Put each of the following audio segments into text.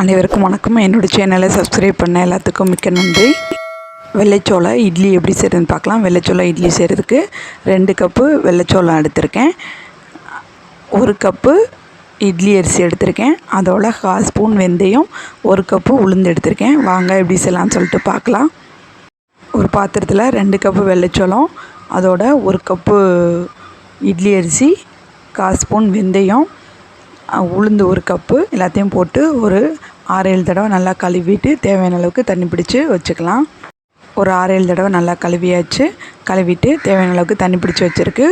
அனைவருக்கும் வணக்கம். என்னோடய சேனலை சப்ஸ்கிரைப் பண்ண எல்லாத்துக்கும் மிக்க நன்றி. வெள்ளைச்சோளம் இட்லி எப்படி செய்கிறதுன்னு பார்க்கலாம். வெள்ளைச்சோளம் இட்லி செய்கிறதுக்கு ரெண்டு கப்பு வெள்ளைச்சோளம் எடுத்திருக்கேன். ஒரு கப்பு இட்லி அரிசி எடுத்திருக்கேன். அதோட கால் ஸ்பூன் வெந்தயம் ஒரு கப்பு உளுந்து எடுத்திருக்கேன். வாங்க எப்படி செய்யலாம்னு சொல்லிட்டு பார்க்கலாம். ஒரு பாத்திரத்தில் ரெண்டு கப்பு வெள்ளைச்சோளம் அதோட ஒரு கப்பு இட்லி அரிசி கால் ஸ்பூன் வெந்தயம் உளுந்து ஒரு கப்பு எல்லாத்தையும் போட்டு ஒரு ஆறு ஏழு தடவை நல்லா கழுவிட்டு தேவையான அளவுக்கு தண்ணி பிடிச்சி வச்சுக்கலாம். ஒரு ஆறு ஏழு தடவை நல்லா கழுவியாச்சு. கழுவிட்டு தேவையான அளவுக்கு தண்ணி பிடிச்சி வச்சுருக்கு.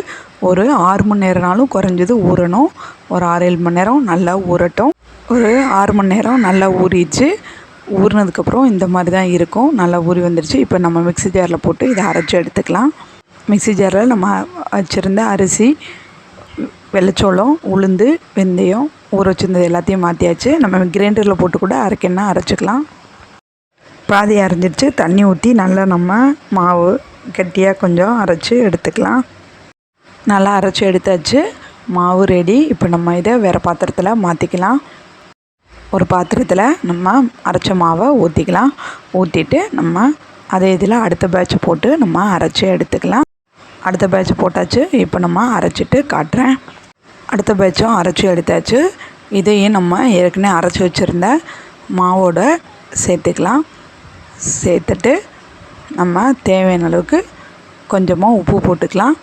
ஒரு ஆறு மணி நேரம்னாலும் குறைஞ்சது ஊறணும். ஒரு ஆறு ஏழு மணி நேரம் நல்லா ஊறட்டும். ஒரு ஆறு மணி நேரம் நல்லா ஊறிச்சு ஊறினதுக்கப்புறம் இந்த மாதிரி தான் இருக்கும். நல்லா ஊறி வந்துருச்சு. இப்போ நம்ம மிக்ஸி ஜாரில் போட்டு இதை அரைச்சி எடுத்துக்கலாம். மிக்ஸி ஜாரில் நம்ம வச்சுருந்த அரிசி வெள்ளச்சோளம் உளுந்து வெந்தயம் ஊற வச்சிருந்தது எல்லாத்தையும் மாற்றியாச்சு நம்ம கிரைண்டரில் போட்டு கூட அரைக்கணும்னா அரைச்சிக்கலாம். பாதி அரைஞ்சிருச்சு. தண்ணி ஊற்றி நல்லா நம்ம மாவு கெட்டியாக கொஞ்சம் அரைச்சி எடுத்துக்கலாம். நல்லா அரைச்சி எடுத்தாச்சு. மாவு ரெடி இப்போ நம்ம இதை வேறு பாத்திரத்தில் மாற்றிக்கலாம் ஒரு பாத்திரத்தில் நம்ம அரைச்ச மாவை ஊற்றிக்கலாம் ஊற்றிட்டு நம்ம அதே இதில் அடுத்த பேட்ச் போட்டு நம்ம அரைச்சி எடுத்துக்கலாம். அடுத்த பேட்ச் போட்டாச்சு. இப்போ நம்ம அரைச்சிட்டு காட்டுறேன். அடுத்த பேட்சும் அரைச்சி எடுத்தாச்சு. இதையும் நம்ம ஏற்கனவே அரைச்சி வச்சுருந்த மாவோட சேர்த்துக்கலாம். சேர்த்துட்டு நம்ம தேவையான அளவுக்கு கொஞ்சமாக உப்பு போட்டுக்கலாம்.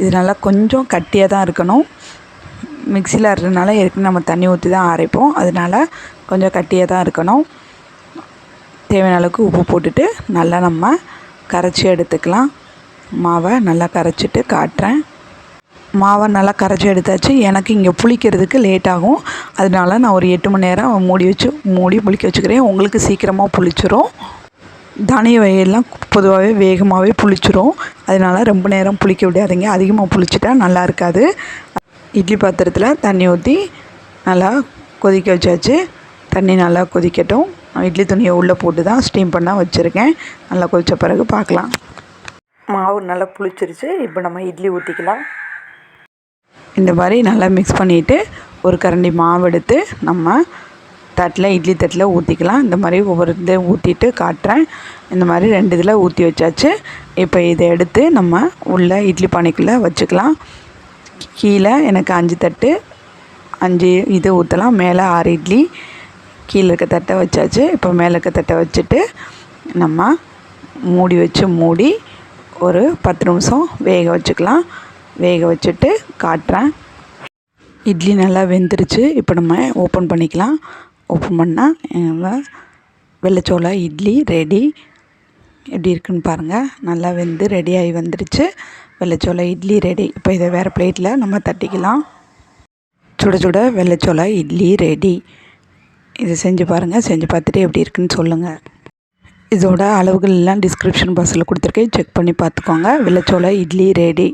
இது நல்லா கொஞ்சம் கட்டியாக தான் இருக்கணும். மிக்சியில் அரைறதுனால ஏற்கனவே நம்ம தண்ணி ஊற்றி தான் அரைப்போம். அதனால கொஞ்சம் கட்டியாக தான் இருக்கணும். தேவையான அளவுக்கு உப்பு போட்டுட்டு நல்லா நம்ம கரைச்சி எடுத்துக்கலாம். மாவை நல்லா கரைச்சிட்டு காட்டுறேன். மாவை நல்லா கரைச்சி எடுத்தாச்சு. எனக்கு இங்கே புளிக்கிறதுக்கு லேட் ஆகும். அதனால நான் ஒரு எட்டு மணி நேரம் மூடி வச்சு மூடி புளிக்க வச்சுக்கிறேன். உங்களுக்கு சீக்கிரமாக புளிச்சிரும். தானிய வகையெல்லாம் பொதுவாகவே வேகமாகவே புளிச்சிரும். அதனால ரொம்ப நேரம் புளிக்க விடாதீங்க. அதிகமாக புளிச்சிட்டா நல்லா இருக்காது. இட்லி பாத்திரத்தில் தண்ணி ஊற்றி நல்லா கொதிக்க வச்சாச்சு. தண்ணி நல்லா கொதிக்கட்டும். இட்லி துணியை உள்ளே போட்டு தான் ஸ்டீம் பண்ணால் வச்சுருக்கேன். நல்லா கொதித்த பிறகு பார்க்கலாம். மாவு நல்லா புளிச்சிருச்சு. இப்போ நம்ம இட்லி ஊற்றிக்கலாம் இந்த மாதிரி நல்லா மிக்ஸ் பண்ணிவிட்டு ஒரு கரண்டி மாவு எடுத்து நம்ம தட்டில் இட்லி தட்டில் ஊற்றிக்கலாம் இந்த மாதிரி ஒவ்வொரு இதை ஊற்றிட்டு காட்டுறேன். இந்த மாதிரி ரெண்டு இதில் ஊற்றி வச்சாச்சு. இப்போ இதை எடுத்து நம்ம உள்ள இட்லி பானைக்குள்ளே வச்சுக்கலாம். கீழே எனக்கு அஞ்சு தட்டு அஞ்சு இது ஊற்றலாம் மேலே ஆறு இட்லி கீழே இருக்க தட்டை வச்சாச்சு. இப்போ மேலே இருக்க தட்டை வச்சுட்டு நம்ம மூடி வச்சு மூடி ஒரு பத்து நிமிஷம் வேக வச்சுக்கலாம். வேக வச்சுட்டு காட்டுறேன். இட்லி நல்லா வெந்துருச்சு. இப்போ நம்ம ஓப்பன் பண்ணிக்கலாம். ஓப்பன் பண்ணால் வெள்ளைச்சோள இட்லி ரெடி. எப்படி இருக்குன்னு பாருங்கள் நல்லா வெந்து ரெடியாகி வந்துருச்சு. வெள்ளைச்சோள இட்லி ரெடி இப்போ இதை வேறு பிளேட்டில் நம்ம தட்டிக்கலாம். சுட சுட வெள்ளச்சோளம் இட்லி ரெடி இதை செஞ்சு பாருங்கள் செஞ்சு பார்த்துட்டு எப்படி இருக்குன்னு சொல்லுங்கள் இதோட அளவுகள் எல்லாம் டிஸ்கிரிப்ஷன் பாக்ஸில் கொடுத்துருக்கேன். செக் பண்ணி பார்த்துக்கோங்க. வெள்ளைச்சோளை இட்லி ரெடி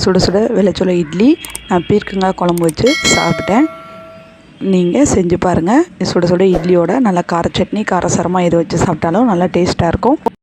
சுட சுட வெள்ளைச்சோள இட்லி நான் பீர்க்கங்காய் குழம்பு வச்சு சாப்பிட்டேன். நீங்கள் செஞ்சு பாருங்கள் சுட சுட இட்லியோட நல்லா கார சட்னி காரசாரமாக எது வச்சு சாப்பிட்டாலும் நல்லா டேஸ்ட்டாக இருக்கும்.